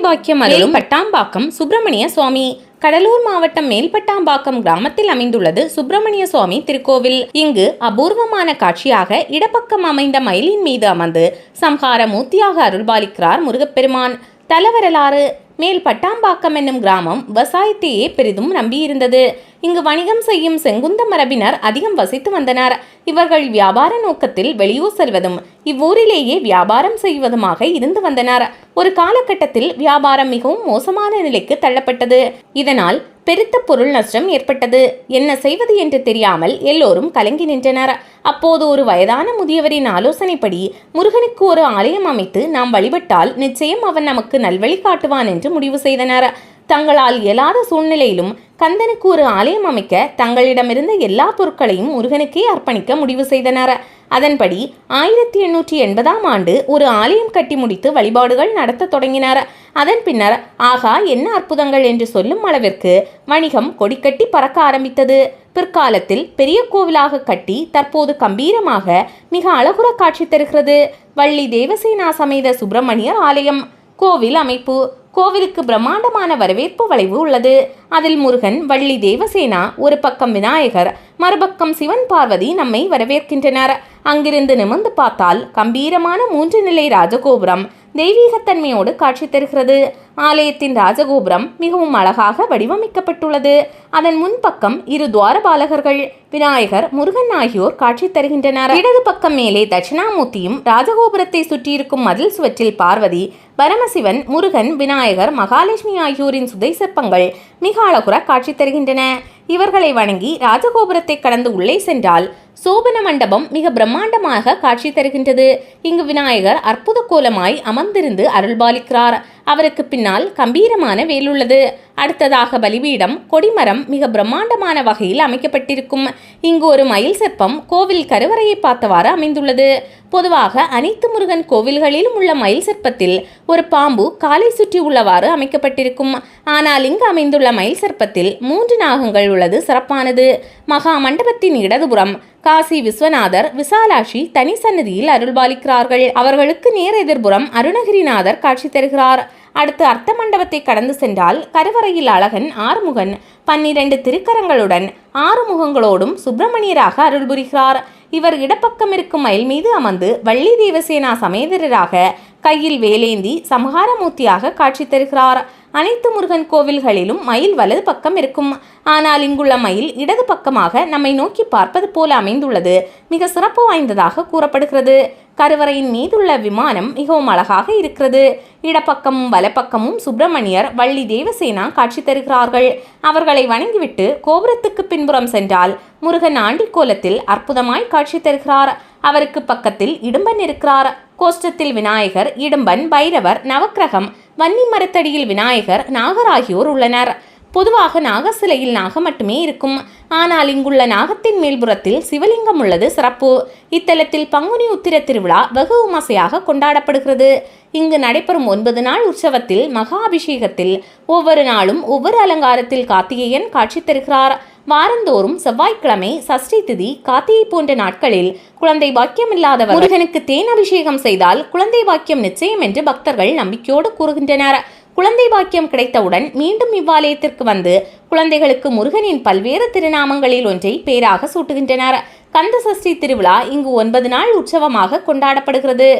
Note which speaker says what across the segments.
Speaker 1: பாக்கியம் அருளும் பட்டாம்பாக்கம் சுப்பிரமணிய சுவாமி. கடலூர் மாவட்டம் மேல்பட்டாம்பாக்கம் கிராமத்தில் அமைந்துள்ளது சுப்பிரமணிய சுவாமி திருக்கோவில். இங்கு அபூர்வமான காட்சியாக இடப்பக்கம் அமைந்த மயிலின் மீது அமர்ந்து சம்ஹார மூர்த்தியாக அருள்பாலிக்கிறார் முருகப்பெருமான். தலவரலாறு மேல் பட்டாம்பாக்கம் என்னும் கிராமம் விவசாயத்தையே பெரிதும் நம்பியிருந்தது. இங்கு வணிகம் செய்யும் செங்குந்த மரபினர் அதிகம் வசித்து வந்தனர். இவர்கள் வியாபார நோக்கத்தில் வெளியூர் செல்வதும் இவ்வூரிலேயே வியாபாரம் செய்வதுமாக இருந்து வந்தனர். ஒரு காலகட்டத்தில் வியாபாரம் மிகவும் மோசமான நிலைக்கு தள்ளப்பட்டது. இதனால் பெருத்த பொருள் நஷ்டம் ஏற்பட்டது. என்ன செய்வது என்று தெரியாமல் எல்லோரும் கலங்கி நின்றனர். அப்போது ஒரு வயதான முதியவரின் ஆலோசனைப்படி முருகனுக்கு ஒரு ஆலயம் அமைத்து நாம் வழிபட்டால் நிச்சயம் அவன் நமக்கு நல்வழி காட்டுவான் என்று முடிவு செய்தனர். தங்களால் இயலாத சூழ்நிலையிலும் கந்தனுக்கு ஒரு ஆலயம் அமைக்க தங்களிடமிருந்த எல்லா பொருட்களையும் முருகனுக்கே அர்ப்பணிக்க முடிவு செய்தனர். அதன்படி ஆயிரத்தி எண்ணூற்றி எண்பதாம் ஆண்டு ஒரு ஆலயம் கட்டி முடித்து வழிபாடுகள் நடத்த தொடங்கினர். அதன் பின்னர் ஆகா என்ன அற்புதங்கள் என்று சொல்லும் அளவிற்கு வணிகம் கொடிக்கட்டி பறக்க ஆரம்பித்தது. பிற்காலத்தில் பெரிய கோவிலாக கட்டி தற்போது கம்பீரமாக மிக அழகுற காட்சி தருகிறது. வள்ளி தேவசேனா சமேத சுப்பிரமணியர் ஆலயம் கோவில் அமைப்பு. கோவிலுக்கு பிரம்மாண்டமான வரவேற்பு வளைவு உள்ளது. அதில் முருகன் வள்ளி தேவசேனா ஒரு பக்கம் விநாயகர் மறுபக்கம் சிவன் பார்வதி நம்மை வரவேற்கின்றனர். அங்கிருந்து நிமிர்ந்து பார்த்தால் கம்பீரமான மூன்று நிலை ராஜகோபுரம். தெய்வீகத்தன்மையோடு காட்சி தருகிறது. ஆலயத்தின் ராஜகோபுரம் மிகவும் அழகாக வடிவமைக்கப்பட்டுள்ளது. அதன் முன்பக்கம் இரு துவாரபாலகர்கள் விநாயகர் முருகன் ஆகியோர் காட்சி தருகின்றனர். இடது பக்கம் மேலே தட்சிணாமூர்த்தியும் ராஜகோபுரத்தை சுற்றியிருக்கும் மதில் சுவற்றில் பார்வதி பரமசிவன் முருகன் விநாயகர் மகாலட்சுமி ஆகியோரின் சுதை சிற்பங்கள் மிக அழகுற காட்சி தருகின்றன. இவர்களை வணங்கி ராஜகோபுரத்தை கடந்து உள்ளே சென்றால் சோபன மண்டபம் மிக பிரம்மாண்டமாக காட்சி தருகின்றது. இங்கு விநாயகர் அற்புத கோலமாய் அமர்ந்திருந்து அருள்பாலிக்கிறார். அவருக்கு பின்னால் கம்பீரமான வேலுள்ளது. அடுத்ததாக பலிபீடம் கொடிமரம் மிக பிரம்மாண்டமான வகையில் அமைக்கப்பட்டிருக்கும். இங்கு ஒரு மயில் சிற்பம் கோவில் கருவறையை பார்த்தவாறு அமைந்துள்ளது. பொதுவாக அனைத்து முருகன் கோவில்களிலும் உள்ள மயில் சிற்பத்தில் ஒரு பாம்பு காலை சுற்றி உள்ளவாறு அமைக்கப்பட்டிருக்கும். ஆனால் இங்கு அமைந்துள்ள மயில் சிற்பத்தில் மூன்று நாகங்கள் உள்ளது சிறப்பானது. மகா மண்டபத்தின் இடதுபுறம் காசி விஸ்வநாதர் விசாலாட்சி தனி சன்னதியில் அருள்பாலிக்கிறார்கள். அவர்களுக்கு நேர் எதிர்புறம் அருணகிரிநாதர் காட்சி தருகிறார். அடுத்து அர்த்த மண்டபத்தை கடந்து சென்றால் கருவறையில் அழகன் ஆறுமுகன் பன்னிரண்டு திருக்கரங்களுடன் ஆறு முகங்களோடும் சுப்பிரமணியராக அருள் புரிகிறார் இவர் இடப்பக்கம் இருக்கும் மயில் மீது அமர்ந்து வள்ளி தேவசேனா சமேதரராக கையில் வேலேந்தி சமகாரமூர்த்தியாக காட்சி தருகிறார். அனைத்து முருகன் கோவில்களிலும் மயில் வலது பக்கம் இருக்கும். ஆனால் இங்குள்ள மயில் இடது பக்கமாக நம்மை நோக்கி பார்ப்பது போல அமைந்துள்ளது. மிக சிறப்பு வாய்ந்ததாக கூறப்படுகிறது. கருவறையின் மீதுள்ள விமானம் மிகவும் அழகாக இருக்கிறது. இடப்பக்கமும் வலப்பக்கமும் சுப்பிரமணியர் வள்ளி தேவசேனா காட்சி தருகிறார்கள். அவர்களை வணங்கிவிட்டு கோபுரத்துக்கு பின்புறம் சென்றால் முருகன் ஆண்டி கோலத்தில் அற்புதமாய் காட்சி தருகிறார். அவருக்கு பக்கத்தில் இடும்பன் இருக்கிறார். கோஷ்டத்தில் விநாயகர் இடும்பன் பைரவர் நவக்கிரகம் வன்னி மரத்தடியில் விநாயகர் நாகர் ஆகியோர் உள்ளனர். பொதுவாக நாக சிலையில் நாகம் மட்டுமே இருக்கும். ஆனால் இங்குள்ள நாகத்தின் மேல்புறத்தில் சிவலிங்கம் உள்ளது சிறப்பு. இத்தலத்தில் பங்குனி உத்திர திருவிழா வெகு உமசையாக கொண்டாடப்படுகிறது. இங்கு நடைபெறும் ஒன்பது நாள் உற்சவத்தில் மகா அபிஷேகத்தில் ஒவ்வொரு நாளும் ஒவ்வொரு அலங்காரத்தில் கார்த்திகேயன் காட்சி தருகிறார். வாரந்தோறும் செவ்வாய்க்கிழமை சஷ்டி திதி கார்த்திகை போன்ற நாட்களில் குழந்தை பாக்கியம் இல்லாதவர் முருகனுக்கு தேன் அபிஷேகம் செய்தால் குழந்தை பாக்கியம் நிச்சயம் என்று பக்தர்கள் நம்பிக்கையோடு கூறுகின்றனர். குழந்தை பாக்கியம் கிடைத்தவுடன் மீண்டும் இவ்வாலயத்திற்கு வந்து குழந்தைகளுக்கு முருகனின் பல்வேறு திருநாமங்களில் ஒன்றை பேராக சூட்டுகின்றனர். கந்த சஷ்டி திருவிழா இங்கு ஒன்பது நாள் உற்சவமாக கொண்டாடப்படுகிறது.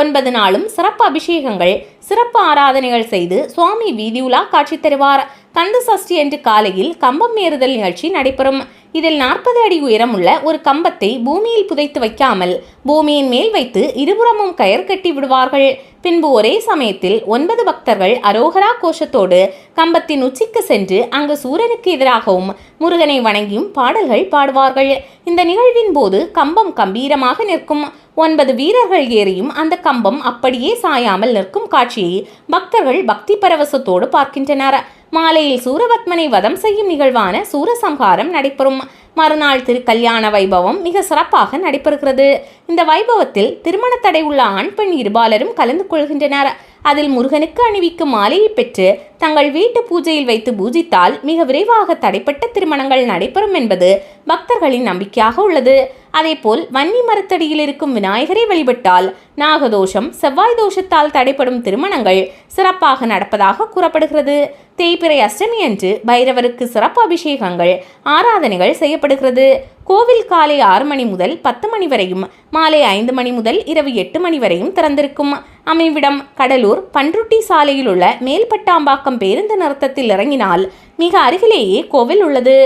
Speaker 1: ஒன்பது நாளும் சிறப்பு அபிஷேகங்கள் சிறப்பு ஆராதனைகள் செய்து சுவாமி வீதியுலா காட்சி தருவார். கந்த சஷ்டி என்று காலையில் கம்பம் ஏறுதல் நிகழ்ச்சி நடைபெறும். இதில் நாற்பது அடி உயரமுள்ள ஒரு கம்பத்தை பூமியில் புதைத்து வைக்காமல் பூமியின் மேல் வைத்து இருபுறமும் கயர் கட்டி விடுவார்கள். பின்பு ஒரே சமயத்தில் ஒன்பது பக்தர்கள் அரோகரா கோஷத்தோடு கம்பத்தின் உச்சிக்கு சென்று அங்கு சூரனுக்கு எதிராகவும் முருகனை வணங்கியும் பாடல்கள் பாடுவார்கள். இந்த நிகழ்வின் போது கம்பம் கம்பீரமாக நிற்கும். ஒன்பது வீரர்கள் ஏறியும் அந்த கம்பம் அப்படியே சாயாமல் நிற்கும் காட்சியை பக்தர்கள் பக்தி பரவசத்தோடு பார்க்கின்றனர். மாலையில் சூரபத்மனை வதம் செய்யும் நிகழ்வான சூரசம்ஹாரம் நடைபெறும். மறுநாள் திருக்கல்யாண வைபவம் மிக சிறப்பாக நடைபெறுகிறது. இந்த வைபவத்தில் திருமண தடை உள்ள ஆண் பெண் இருபாலரும் கலந்து கொள்கின்றனர். அதில் முருகனுக்கு அணிவிக்கும் மாலையை பெற்று தங்கள் வீட்டு பூஜையில் வைத்து பூஜித்தால் மிக விரைவாக தடைப்பட்ட திருமணங்கள் நடைபெறும் என்பது பக்தர்களின் நம்பிக்கையாக உள்ளது. அதேபோல் வன்னி மரத்தடியில் இருக்கும் விநாயகரை வழிபட்டால் நாகதோஷம் செவ்வாய் தோஷத்தால் தடைப்படும் திருமணங்கள் சிறப்பாக நடப்பதாக கூறப்படுகிறது. தேய்பிறை அஷ்டமி அன்று பைரவருக்கு சிறப்பு அபிஷேகங்கள் ஆராதனைகள் செய்யப்படுகிறது. கோவில் காலை ஆறு மணி முதல் பத்து மணி வரையும் மாலை ஐந்து மணி முதல் இரவு எட்டு மணி வரையும் திறந்திருக்கும். அமைவிடம் கடலூர் பன்ருட்டி சாலையில் உள்ள மேல்பட்டாம்பாக்கம் பேருந்து நிறுத்தத்தில் இறங்கினால் மிக அருகிலேயே கோவில் உள்ளது.